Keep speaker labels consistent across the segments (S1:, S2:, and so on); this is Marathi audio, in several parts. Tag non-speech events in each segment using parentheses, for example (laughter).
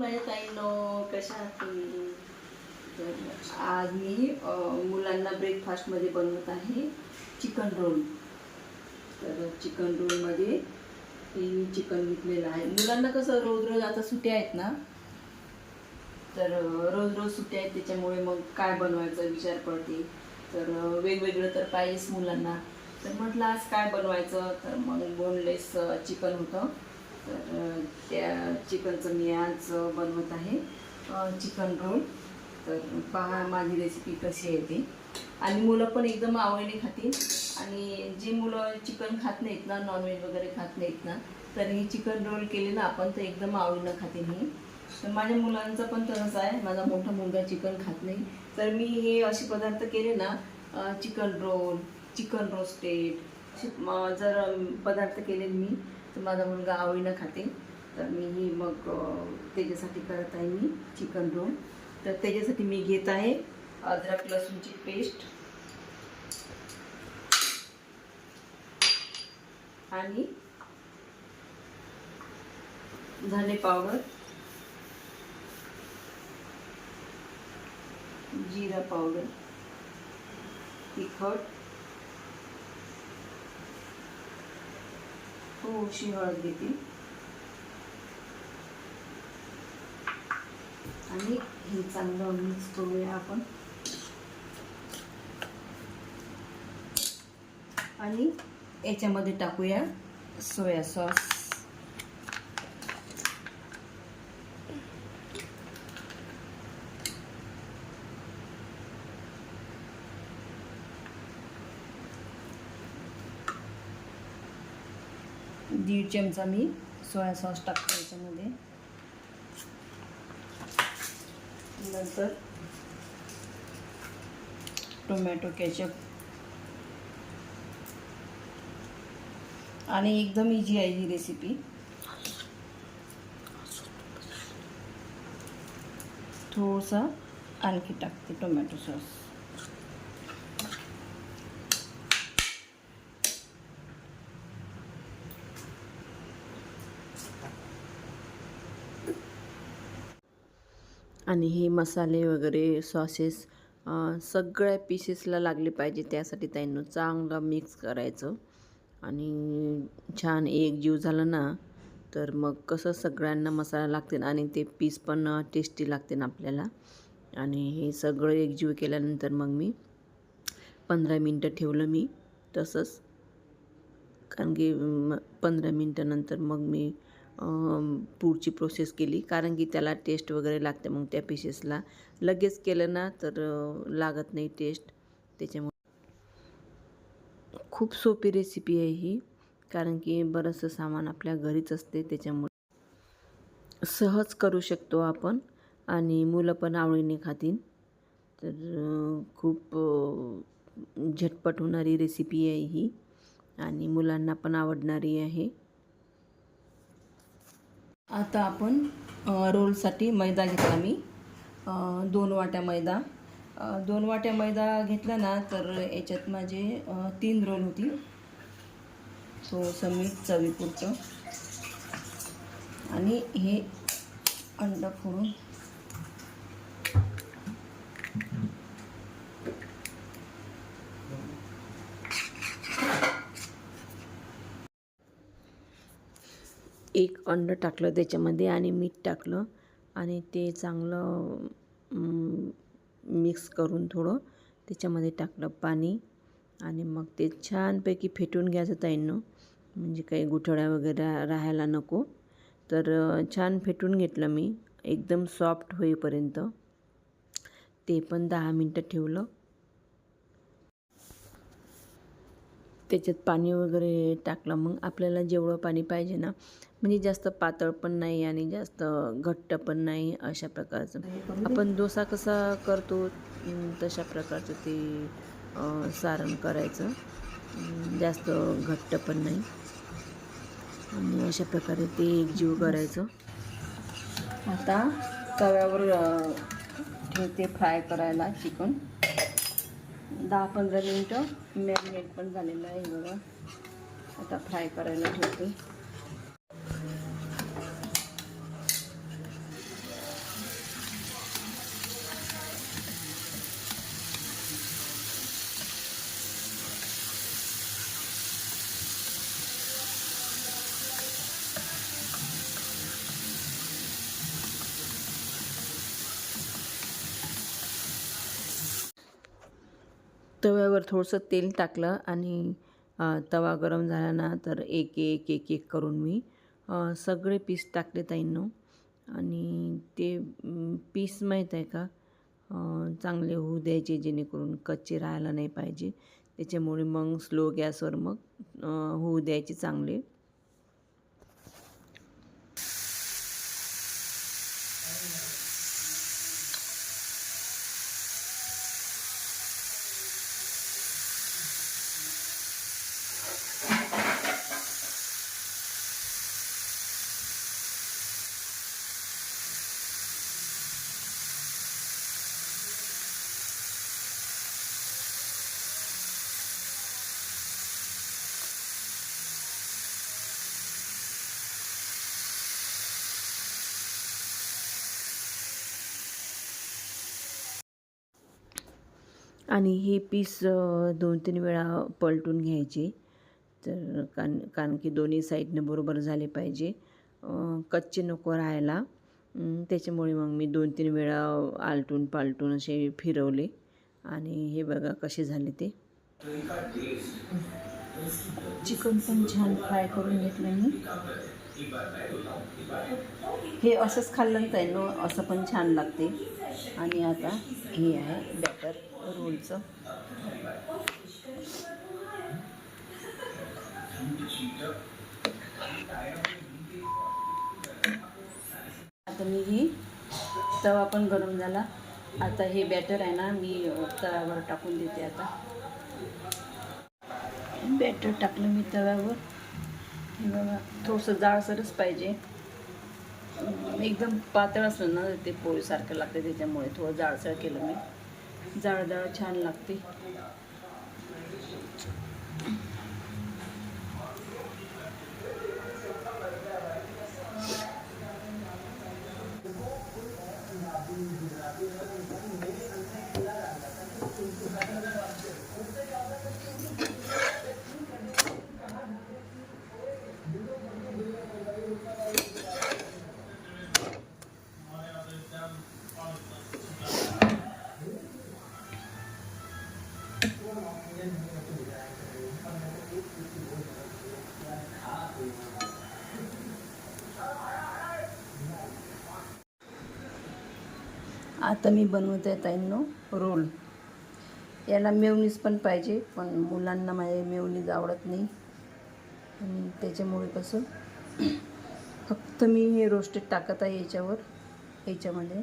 S1: माझ्या ताईनं कशा तर आज मी मुलांना ब्रेकफास्टमध्ये बनवत आहे चिकन रोल. तर चिकन रोलमध्ये मी चिकन घेतलेलं आहे. मुलांना कसं रोज रोज आता सुट्या आहेत ना तर रोज रोज सुट्या आहेत त्याच्यामुळे मग काय बनवायचा विचार पडते. तर वेगवेगळं तर पाहिजेच मुलांना. तर म्हटलं आज काय बनवायचं? तर मग बोनलेस चिकन होतं. तर त्या चिकनचं मी आज बनवत आहे. Chicken roll. तर पहा माझी रेसिपी कशी आहे ती. आणि मुलं पण एकदम आवडीने खातील. आणि जी मुलं चिकन खात नाहीत ना नॉनव्हेज वगैरे खात नाहीत ना तर ही चिकन रोल केले ना आपण तर एकदम आवडीनं खातील ही. तर माझ्या मुलांचं पण तसंच आहे. माझा मोठा मुलगा चिकन खात नाही. तर मी हे असे पदार्थ केले ना चिकन रोल चिकन रोस्टेड असे जर पदार्थ केले मी माझा मुलगा आवडीनं खाते. तर मी मग त्याच्यासाठी करत आहे मी चिकन रोल. तर त्याच्यासाठी मी घेत आहे अद्रक लसूणची पेस्ट. आणि धने पावडर. जिरा पावडर. तिखट. थोडीशी हळद घेते. आणि हे चांगलं मिक्स करूया आपण. आणि याच्यामध्ये टाकूया सोया सॉस. दीड चमचा मी सोया सॉस टाकतो याच्यामध्ये. नंतर टोमॅटो केचप. आणि एकदम इझी आहे ही रेसिपी थोडंसं आणखी टाकते टोमॅटो सॉस. आणि हे मसाले वगैरे सॉसेस सगळ्या पीसेसला लागले पाहिजे. त्यासाठी त्यांना चांगलं मिक्स करायचं. आणि छान एक जीव झालं ना तर मग कसं सगळ्यांना मसाला लागते आणि ते पीस पण टेस्टी लागते ना आपल्याला. आणि हे सगळं एकजीव केल्यानंतर मग मी पंधरा मिनटं ठेवलं मी तसंच. कारण की पंधरा मिनटानंतर मग मी पुढची प्रोसेस केली. कारण की त्याला टेस्ट वगैरे लागते मग त्या पीसेसला लगेच केलं ना तर लागत नाही टेस्ट त्याच्यामुळे खूप सोपी रेसिपी आहे ही. कारण की बरंचसं सामान आपल्या घरीच असते त्याच्यामुळे सहज करू शकतो आपण. आणि मुलं पण आवडीने खातील. तर खूप झटपट होणारी रेसिपी आहे ही. आणि मुलांना पण आवडणारी आहे. आता आपण रोलसाठी मैदा घेतला मी. दोन वाट्या मैदा. दोन वाट्या मैदा घेतला ना तर याच्यात माझे तीन रोल होती. सो मीठ चवीपुरचं आणि हे अंड फोडून एक अंड टाकलं त्याच्यामध्ये आणि मीठ टाकलं आणि ते चांगलं मिक्स करून थोडं त्याच्यामध्ये टाकलं पाणी. आणि मग ते छानपैकी फेटून घ्यायचं ताईंनो. म्हणजे काही गुठळ्या वगैरे राहायला नको. तर छान फेटून घेतलं मी. एकदम सॉफ्ट होईपर्यंत. ते पण दहा मिनटं ठेवलं. त्याच्यात पाणी वगैरे टाकलं. मग आपल्याला जेवढं पाणी पाहिजे ना म्हणजे जास्त पातळ पण नाही आणि जास्त घट्ट पण नाही अशा प्रकारचं. आपण डोसा कसा करतो? तशा प्रकारचं ते सारण करायचं. जास्त घट्ट पण नाही. आणि अशा प्रकारे ते एकजीव करायचं. आता तव्यावर ठेवते फ्राय करायला चिकन. दहा पंधरा मिनटं मॅरिनेट पण झालेलं आहे बघा. आता फ्राय करायला ठेवते. तव्यावर थोडंसं तेल टाकलं आणि तवा गरम झाला ना तर एक एक एक एक करून मी सगळे पीस टाकले ताईंनो. आणि ते पीस माहीत आहे का? चांगले होऊ द्यायचे जेणेकरून कच्चे राहायला नाही पाहिजे. त्याच्यामुळे मग स्लो गॅसवर मग होऊ द्यायचे चांगले. आणि हे पीस दोन तीन वेळा पलटून घ्यायचे. तर कारण कारण की दोन्ही साईडनं बरोबर झाले पाहिजे. कच्चे नको राहायला. त्याच्यामुळे मग मी दोन तीन वेळा आलटून पालटून असे फिरवले. आणि हे बघा कसे झाले ते. चिकन पण छान फ्राय करून घेतलं मी. हे असंच खाल्लं तर असं पण छान लागते. आणि आता हे आहे बॅटर रोलचं आता मी ही तवा पण गरम झाला. आता हे बॅटर आहे ना मी तव्यावर टाकून देते आता. बॅटर टाकलं मी तव्यावर. हे बघा थोडंसं जाळसरच पाहिजे. एकदम पातळ असलं ना ते पोळीसारखं लागतं त्याच्यामुळे थोडं जाडसर केलं मी. जाळजाळ छान लागते. आता मी बनवत आहे ताईंनो रोल. याला मेवनीज पण पाहिजे पण मुलांना माझ्या मेवनीज आवडत नाही. आणि त्याच्यामुळे कसं फक्त मी हे रोस्टेड टाकत आहे याच्यावर याच्यामध्ये.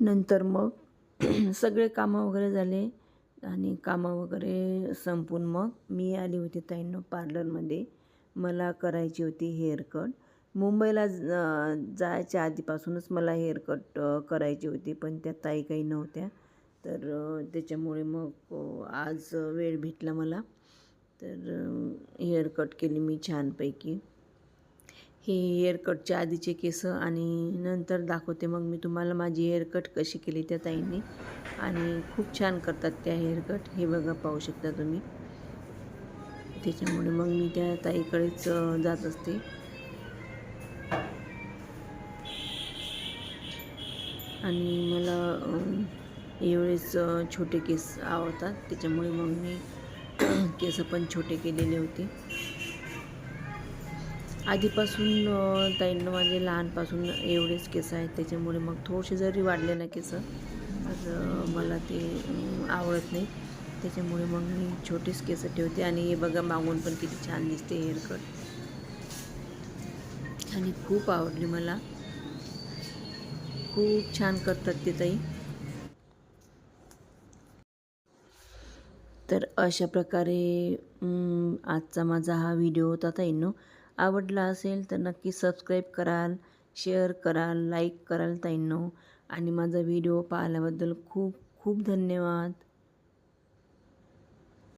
S1: नंतर मग (clears throat) सगळे कामं वगैरे झाले आणि कामं वगैरे संपून मग मी आली होती ताईंनो पार्लरमध्ये. मला करायची होती हेअरकट मुंबईला जायच्या आधीपासूनच मला हेअरकट करायची होती पण त्या ताई काही नव्हत्या. तर त्याच्यामुळे मग आज वेळ भेटला मला. तर हेअरकट केली मी छानपैकी. हे हेअरकटच्या आधीचे केस आणि नंतर दाखवते. मग मी तुम्हाला माझी हेअरकट कशी केली त्या ताईंनी. आणि खूप छान करतात त्या हेअरकट हे बघा पाहू शकता तुम्ही. त्याच्यामुळे मग मी त्या ताईकडेच जात असते. आणि मला यावेळेस एवढेच छोटे केस आवडतात. त्याच्यामुळे मग मी (clears throat) केस पण छोटे केलेले होते. आधीपासून ताईंना माझे लहानपासून एवढेच केस आहेत. त्याच्यामुळे मग थोडेसे जरी वाढले ना केस तर मला ते आवडत नाही. त्याच्यामुळे मग मी छोटेच केस ठेवते. आणि हे बघा मागून पण किती छान दिसते हेअरकट आणि खूप आवडली मला. खूप छान करतात ते ताई. तर अशा प्रकारे आजचा माझा हा व्हिडिओ होता ताईंनो. आवडला असेल तर नक्की सबस्क्राईब कराल शेअर कराल लाईक कराल ताईंनो. आणि माझा व्हिडिओ पाहिल्याबद्दल खूप खूप धन्यवाद.